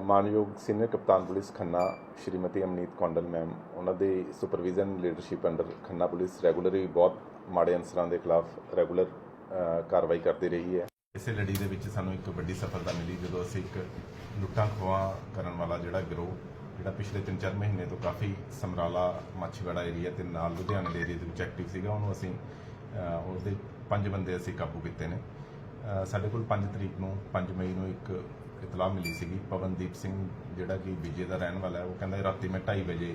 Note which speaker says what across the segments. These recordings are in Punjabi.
Speaker 1: ਮਾਨਯੋਗ ਸੀਨੀਅਰ ਕਪਤਾਨ ਪੁਲਿਸ ਖੰਨਾ ਸ਼੍ਰੀਮਤੀ ਅਮਨੀਤ ਕੌਂਡਲ ਮੈਮ ਉਹਨਾਂ ਦੇ supervision leadership under Khanna police regularly ਬਹੁਤ ਮਾੜੇ ਅਨਸਰਾਂ ਦੇ ਖਿਲਾਫ ਰੈਗੂਲਰ ਕਾਰਵਾਈ ਕਰਦੀ ਰਹੀ ਹੈ। ਇਸੇ ਲੜੀ ਦੇ ਵਿੱਚ ਸਾਨੂੰ ਇੱਕ ਵੱਡੀ ਸਫਲਤਾ ਮਿਲੀ ਜਦੋਂ ਅਸੀਂ ਇੱਕ ਲੁੱਟਾਂ ਖੋਹਾਂ ਕਰਨ ਵਾਲਾ ਜਿਹੜਾ ਗਿਰੋਹ ਜਿਹੜਾ ਪਿਛਲੇ 3-4 ਮਹੀਨੇ ਤੋਂ ਕਾਫੀ ਸਮਰਾਲਾ ਮਾਛੀਵਾੜਾ ਏਰੀਆ ਤੇ ਨਾਲ ਲੁਧਿਆਣੇ ਦੇ ਏਰੀਆ ਦੇ ਵਿੱਚ ਐਕਟਿਵ ਸੀਗਾ ਉਹਨੂੰ ਅਸੀਂ ਅ, ਉਹਦੇ ਪੰਜ ਬੰਦੇ ਅਸੀਂ ਕਾਬੂ ਕੀਤੇ ਨੇ। ਸਾਡੇ ਕੋਲ 5 ਤਰੀਕ ਨੂੰ 5 ਮਈ ਨੂੰ ਇੱਕ ਇਤਲਾਹ ਮਿਲੀ ਸੀਗੀ। ਪਵਨਦੀਪ ਸਿੰਘ ਜਿਹੜਾ ਕਿ ਵਿਜੇ ਦਾ ਰਹਿਣ ਵਾਲਾ ਹੈ ਉਹ ਕਹਿੰਦਾ ਰਾਤੀ ਮੈਂ 2:30 ਵਜੇ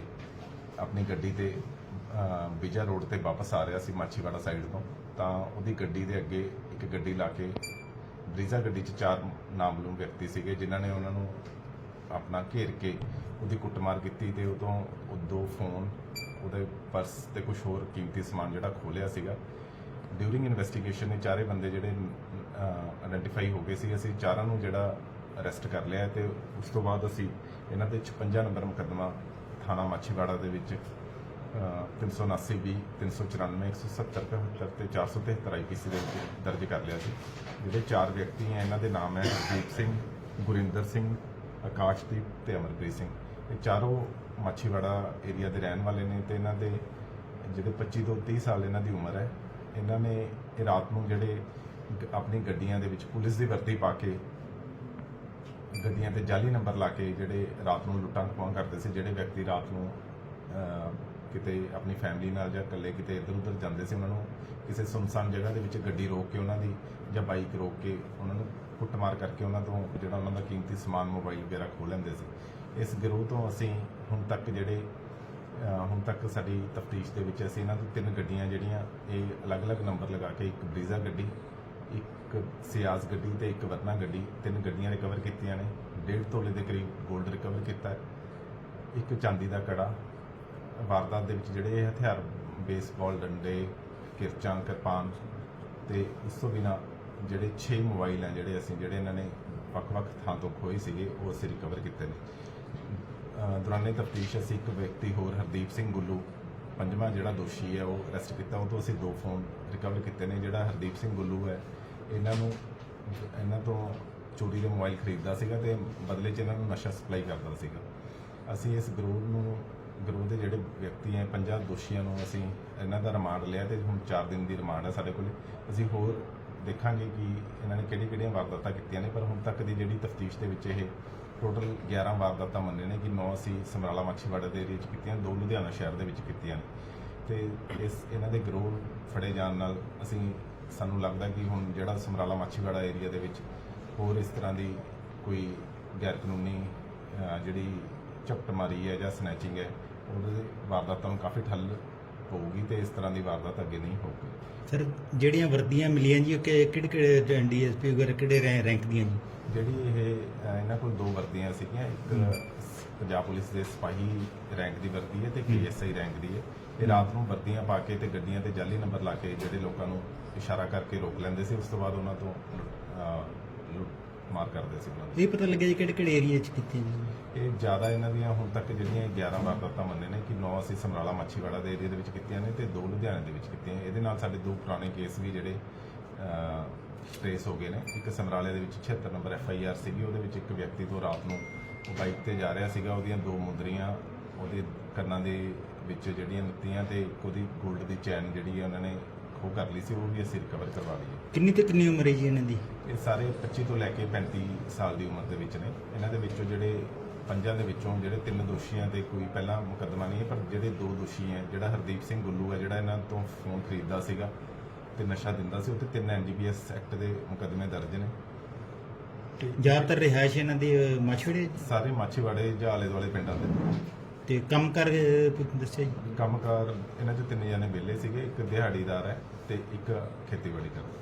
Speaker 1: ਆਪਣੀ ਗੱਡੀ ਤੇ ਅ, ਵਿਜਾ ਰੋਡ ਤੇ ਵਾਪਸ ਆ ਰਿਹਾ ਸੀ ਮਾਛੀਵਾੜਾ ਸਾਈਡ ਤੋਂ। ਤਾਂ ਉਹਦੀ ਗੱਡੀ ਦੇ ਅੱਗੇ ਇੱਕ ਗੱਡੀ ਲਾ ਕੇ ਬਰੀਜ਼ਾ ਗੱਡੀ 'ਚ ਚਾਰ ਨਾਮਲੂਮ ਵਿਅਕਤੀ ਸੀਗੇ ਜਿਨ੍ਹਾਂ ਨੇ ਉਹਨਾਂ ਨੂੰ ਆਪਣਾ ਘੇਰ ਕੇ ਉਹਦੀ ਕੁੱਟਮਾਰ ਕੀਤੀ ਤੇ ਉਹ ਤੋਂ ਉਹ ਦੋ ਫੋਨ ਉਹਦੇ ਪਰਸ ਤੇ ਕੁਝ ਹੋਰ ਕੀਮਤੀ ਸਮਾਨ ਜਿਹੜਾ ਖੋਲਿਆ ਸੀਗਾ। ਡਿਊਰਿੰਗ ਇਨਵੈਸਟੀਗੇਸ਼ਨ ਇਹ ਚਾਰੇ ਬੰਦੇ ਜਿਹੜੇ ਆਇਡੈਂਟੀਫਾਈ ਹੋ ਗਏ ਸੀ ਅਸੀਂ ਚਾਰਾਂ ਨੂੰ ਜਿਹੜਾ ਅਰੈਸਟ ਕਰ ਲਿਆ ਤੇ ਉਸ ਤੋਂ ਬਾਅਦ ਅਸੀਂ ਇਹਨਾਂ ਦੇ 56 ਨੰਬਰ ਮੁਕੱਦਮਾ ਥਾਣਾ ਮਾਛੀਵਾੜਾ ਦੇ ਵਿੱਚ ਅ, 379 ਵੀ 394 170 75 ਤੇ 473 ਆਈਪੀਸੀ ਦੇ ਵਿੱਚ ਦਰਜ ਕਰ ਲਿਆ ਸੀ। ਜਿਹੜੇ ਚਾਰ ਵਿਅਕਤੀ ਹੈ ਇਹਨਾਂ ਦੇ ਨਾਮ ਹੈ ਦੀਪ ਸਿੰਘ ਗੁਰਿੰਦਰ ਸਿੰਘ ਆਕਾਸ਼ਦੀਪ ਤੇ ਅਮਰਪ੍ਰੀਤ ਸਿੰਘ। ਇਹ ਚਾਰੋਂ ਮਾਛੀਵਾੜਾ ਏਰੀਆ ਦੇ ਰਹਿਣ ਵਾਲੇ ਨੇ ਤੇ ਇਹਨਾਂ ਦੇ ਜਿਹੜੇ 25 ਤੋਂ 30 ਸਾਲ ਇਹਨਾਂ ਦੀ ਉਮਰ ਹੈ ਇਹਨਾਂ ਨੇ ਇਹ ਰਾਤ ਨੂੰ ਜਿਹੜੇ ਆਪਣੀ ਗੱਡੀਆਂ ਦੇ ਵਿੱਚ ਪੁਲਿਸ ਦੀ ਵਰਦੀ ਪਾ ਕੇ ਗੱਡੀਆਂ ਤੇ ਜਾਲੀ ਨੰਬਰ ਲਾ ਕੇ ਜਿਹੜੇ ਰਾਤ ਨੂੰ ਲੁੱਟਾਂ ਖੋਹਾਂ ਕਰਦੇ ਸੀ, ਜਿਹੜੇ ਵਿਅਕਤੀ ਰਾਤ ਨੂੰ ਕਿਤੇ ਆਪਣੀ ਫੈਮਿਲੀ ਨਾਲ ਜਾਂ ਇਕੱਲੇ ਕਿਤੇ ਇੱਧਰ ਉੱਧਰ ਜਾਂਦੇ ਸੀ, ਉਹਨਾਂ ਨੂੰ ਕਿਸੇ ਸੁਨਸਾਨ ਜਗ੍ਹਾ ਦੇ ਵਿੱਚ ਗੱਡੀ ਰੋਕ ਕੇ ਉਹਨਾਂ ਦੀ ਜਾਂ ਬਾਈਕ ਰੋਕ ਕੇ ਉਹਨਾਂ ਨੂੰ ਕੁੱਟਮਾਰ ਕਰਕੇ ਉਹਨਾਂ ਤੋਂ ਜਿਹੜਾ ਉਹਨਾਂ ਦਾ ਕੀਮਤੀ ਸਮਾਨ ਮੋਬਾਈਲ ਵਗੈਰਾ ਖੋਹ ਲੈਂਦੇ ਸੀ। ਇਸ ਗਿਰੋਹ ਤੋਂ ਅਸੀਂ ਹੁਣ ਤੱਕ ਜਿਹੜੇ ਹੁਣ ਤੱਕ ਸਾਡੀ ਤਫਤੀਸ਼ ਦੇ ਵਿੱਚ ਅਸੀਂ ਇਹਨਾਂ ਤੋਂ ਤਿੰਨ ਗੱਡੀਆਂ ਜਿਹੜੀਆਂ, ਇਹ ਅਲੱਗ-ਅਲੱਗ ਨੰਬਰ ਲਗਾ ਕੇ ਇੱਕ ਬਰੀਜ਼ਾ ਗੱਡੀ, ਇੱਕ ਸਿਆਜ਼ ਗੱਡੀ ਤੇ ਇੱਕ ਵਰਨਾ ਗੱਡੀ, ਤਿੰਨ ਗੱਡੀਆਂ ਰਿਕਵਰ ਕੀਤੀਆਂ ਨੇ। ਡੇਢ ਤੋਲੇ ਦੇ ਕਰੀਬ 골ਡ ਰਿਕਵਰ ਕੀਤਾ। ਇੱਕ ਚਾਂਦੀ ਦਾ ਕੜਾ। ਵਾਰਦਾਤ ਦੇ ਵਿੱਚ ਜਿਹੜੇ ਇਹ ਹਥਿਆਰ ਬੇਸਬਾਲ ਡੰਡੇ, ਕਿਰਚਾਂ, ਕਿਰਪਾਨ ਤੇ ਉਸ ਤੋਂ ਬਿਨਾ ਜਿਹੜੇ 6 ਮੋਬਾਈਲ ਹੈ ਜਿਹੜੇ ਅਸੀਂ, ਜਿਹੜੇ ਇਹਨਾਂ ਨੇ ਵੱਖ-ਵੱਖ ਥਾਂ ਤੋਂ ਖੋਏ ਸੀਗੇ, ਉਹ ਅਸੀਂ ਰਿਕਵਰ ਕੀਤੇ ਨੇ। ਦੌਰਾਨੇ ਤਫਤੀਸ਼ ਅਸੀਂ ਇੱਕ ਵਿਅਕਤੀ ਹੋਰ, ਹਰਦੀਪ ਸਿੰਘ ਗੁੱਲੂ, ਪੰਜਵਾਂ ਜਿਹੜਾ ਦੋਸ਼ੀ ਹੈ, ਉਹ ਅਰੈਸਟ ਕੀਤਾ। ਉਹ ਤੋਂ ਅਸੀਂ ਦੋ ਫੋਨ ਰਿਕਵਰ ਕੀਤੇ ਨੇ। ਜਿਹੜਾ ਹਰਦੀਪ ਸਿੰਘ ਗੁੱਲੂ ਹੈ, ਇਹਨਾਂ ਨੂੰ, ਇਹਨਾਂ ਤੋਂ ਚੋਰੀ ਦੇ ਮੋਬਾਈਲ ਖਰੀਦਦਾ ਸੀਗਾ ਤੇ ਬਦਲੇ 'ਚ ਇਹਨਾਂ ਨੂੰ ਨਸ਼ਾ ਸਪਲਾਈ ਕਰਦਾ ਸੀਗਾ। ਅਸੀਂ ਇਸ ਗਰੋਹ ਨੂੰ, ਗਰੋਹ ਦੇ ਜਿਹੜੇ ਵਿਅਕਤੀ ਹੈ 50 ਦੋਸ਼ੀਆਂ ਨੂੰ ਅਸੀਂ ਇਹਨਾਂ ਦਾ ਰਿਮਾਂਡ ਲਿਆ ਤੇ ਹੁਣ 4 ਦਿਨ ਦੀ ਰਿਮਾਂਡ ਹੈ ਸਾਡੇ ਕੋਲ। ਅਸੀਂ ਹੋਰ ਦੇਖਾਂਗੇ ਕਿ ਇਹਨਾਂ ਨੇ ਕਿਹੜੀ ਕਿਹੜੀਆਂ ਵਾਰਦਾਤਾਂ ਕੀਤੀਆਂ ਨੇ, ਪਰ ਹੁਣ ਤੱਕ ਦੀ ਜਿਹੜੀ ਤਫਤੀਸ਼ ਦੇ ਵਿੱਚ ਇਹ ਟੋਟਲ 11 ਵਾਰਦਾਤਾਂ ਮੰਨੇ ਨੇ ਕਿ 9 ਅਸੀਂ ਸਮਰਾਲਾ ਮਾਛੀਵਾੜਾ ਦੇ ਏਰੀਆ 'ਚ ਕੀਤੀਆਂ, ਦੋ ਲੁਧਿਆਣਾ ਸ਼ਹਿਰ ਦੇ ਵਿੱਚ ਕੀਤੀਆਂ ਨੇ। ਤੇ ਇਸ, ਇਹਨਾਂ ਦੇ ਗਰੋਹ ਫੜੇ ਜਾਣ ਨਾਲ ਅਸੀਂ, ਸਾਨੂੰ ਲੱਗਦਾ ਕਿ ਹੁਣ ਜਿਹੜਾ ਸਮਰਾਲਾ ਮਾਛੀਵਾੜਾ ਏਰੀਆ ਦੇ ਵਿੱਚ ਹੋਰ ਇਸ ਤਰ੍ਹਾਂ ਦੀ ਕੋਈ ਗੈਰ ਕਾਨੂੰਨੀ ਜਿਹੜੀ ਝਪਟ ਮਾਰੀ ਹੈ ਜਾਂ ਸਨੈਚਿੰਗ ਹੈ, ਉਹਦੇ ਵਾਰਦਾਤਾਂ ਨੂੰ ਕਾਫੀ ਠੱਲ ਪਊਗੀ ਤੇ ਇਸ ਤਰ੍ਹਾਂ ਦੀ ਵਾਰਦਾਤ ਅੱਗੇ ਨਹੀਂ ਹੋਊਗੀ।
Speaker 2: ਸਰ, ਜਿਹੜੀਆਂ ਵਰਦੀਆਂ ਮਿਲੀਆਂ ਜੀ, ਉਹ ਕਿ- ਕਿਹੜੇ ਕਿਹੜੇ ਡੀਐਸਪੀ ਵਗੈਰਾ ਕਿਹੜੇ ਰੈ- ਰੈਂਕ ਦੀਆਂ ਜੀ?
Speaker 1: ਜਿਹੜੀ ਇਹ ਅਹ, ਇਹਨਾਂ ਕੋਲ ਦੋ ਵਰਦੀਆਂ ਸੀਗੀਆਂ ਇੱਕ ਪੰਜਾਬ ਪੁਲਿਸ ਦੇ ਸਿਪਾਹੀ ਰੈਂਕ ਦੀ ਵਰਦੀ ਹੈ ਤੇ ਪੀਐਸਆਈ ਰੈਂਕ ਦੀ ਹੈ। ਇਹ ਰਾਤ ਨੂੰ ਵਰਦੀਆਂ ਪਾ ਕੇ ਤੇ ਗੱਡੀਆਂ ਤੇ ਜਾਲੀ ਨੰਬਰ ਲਾ ਕੇ ਜਿਹੜੇ ਲੋਕਾਂ ਨੂੰ ਇਸ਼ਾਰਾ ਕਰਕੇ ਰੋਕ ਲੈਂਦੇ ਸੀ ਉਸ ਤੋਂ ਬਾਅਦ ਉਹਨਾਂ ਤੋਂ ਲੁੱਟ- ਅਹ, ਲੁੱਟ ਮਾਰ ਕਰਦੇ ਸੀ ਉਹਨਾਂ ਦੀ।
Speaker 2: ਇਹ ਪਤਾ ਲੱਗਿਆ ਜੀ ਕਿਹੜੇ ਕਿਹੜੇ ਏਰੀਆ 'ਚ ਕੀਤੀਆਂ ਜੀ?
Speaker 1: ਇਹ ਜ਼ਿਆਦਾ ਇਹਨਾਂ ਦੀਆਂ ਹੁਣ ਤੱਕ ਜਿਹੜੀਆਂ 11 ਵਾਰਦਾਤਾਂ ਮੰਨੇ ਨੇ ਕਿ 9 ਅਸੀਂ ਸਮਰਾਲਾ ਮਾਛੀਵਾੜਾ ਦੇ ਏਰੀਆ ਦੇ ਵਿੱਚ ਕੀਤੀਆਂ ਨੇ ਤੇ ਦੋ ਲੁਧਿਆਣੇ ਦੇ ਵਿੱਚ ਕੀਤੀਆਂ ਇਹਦੇ ਨਾਲ ਸਾਡੇ ਦੋ ਪੁਰਾਣੇ ਕੇਸ ਵੀ ਜਿਹੜੇ ਟ੍ਰੇਸ ਹੋ ਗਏ ਨੇ। ਇੱਕ ਸਮਰਾਲੇ ਦੇ ਵਿੱਚ 76 ਨੰਬਰ ਐਫ ਆਈ ਆਰ ਸੀਗੀ। ਉਹਦੇ ਵਿੱਚ ਇੱਕ ਵਿਅਕਤੀ ਤੋਂ ਰਾਤ ਨੂੰ ਉਹ ਬਾਈਕ ਤੇ ਜਾ ਰਿਹਾ ਸੀਗਾ। ਉਹਦੀਆਂ ਦੋ ਮੁੰਦਰੀਆਂ ਉਹਦੇ ਕੰਨਾਂ ਦੇ ਵਿੱਚ ਜਿਹੜੀਆਂ ਨੱਤੀਆਂ ਤੇ ਇੱਕ ਉਹਦੀ 골ਡ ਦੀ ਚੈਨ ਜਿਹੜੀ ਹੈ ਉਹਨਾਂ ਨੇ ਖੋਹ ਕਰ ਲਈ ਸੀ। ਉਹ ਵੀ ਅਸੀਂ ਰਿਕਵਰ ਕਰਵਾ ਲਈ ਹੈ
Speaker 2: ਕਿੰਨੀ ਤੇ ਕਿੰਨੀ ਉਮਰ ਹੈ ਜੀ ਇਹਨਾਂ ਦੀ?
Speaker 1: ਇਹ ਸਾਰੇ 25 ਤੋਂ ਲੈ ਕੇ 35 ਸਾਲ ਦੀ ਉਮਰ ਦੇ ਵਿੱਚ ਨੇ। ਇਹਨਾਂ ਦੇ ਵਿੱਚੋਂ ਜਿਹੜੇ ਪੰਜਾਂ ਦੇ ਵਿੱਚੋਂ ਜਿਹੜੇ ਤਿੰਨ ਦੋਸ਼ੀਆਂ ਤੇ ਕੋਈ ਪਹਿਲਾਂ ਮੁਕੱਦਮਾ ਨਹੀਂ ਹੈ ਪਰ ਜਿਹੜੇ ਦੋ ਦੋਸ਼ੀ ਹੈ ਜਿਹੜਾ ਹਰਦੀਪ ਸਿੰਘ ਗੁੱਲੂ ਹੈ ਜਿਹੜਾ ਇਹਨਾਂ ਤੋਂ ਫੋਨ ਖਰੀਦਦਾ ਸੀਗਾ ਤੇ ਨਸ਼ਾ ਦਿੰਦਾ ਸੀ। ਉੱਤੇ ਤਿੰਨ ਐਨਡੀਪੀਐਸ ਐਕਟ ਦੇ ਮੁਕੱਦਮੇ ਦਰਜ ਨੇ।
Speaker 2: ਜ਼ਿਆਦਾਤਰ ਰਿਹਾਇਸ਼ ਇਹਨਾਂ ਦੀ ਅਹ, ਮਾਛੜੇ
Speaker 1: ਸਾਰੇ ਮਾਛੀਵਾੜੇ ਜਾਂ ਆਲੇ ਦੁਆਲੇ ਪਿੰਡਾਂ ਦੇ।
Speaker 2: ਤੇ ਕੰਮ ਕਰ ਦੱਸਿਆ ਜੀ?
Speaker 1: ਕੰਮਕਾਰ ਇਹਨਾਂ 'ਚ ਤਿੰਨ ਜਣੇ ਵਿਹਲੇ ਸੀਗੇ। ਇੱਕ ਦਿਹਾੜੀਦਾਰ ਹੈ ਤੇ ਇੱਕ ਖੇਤੀਬਾੜੀ ਕਰਦਾ।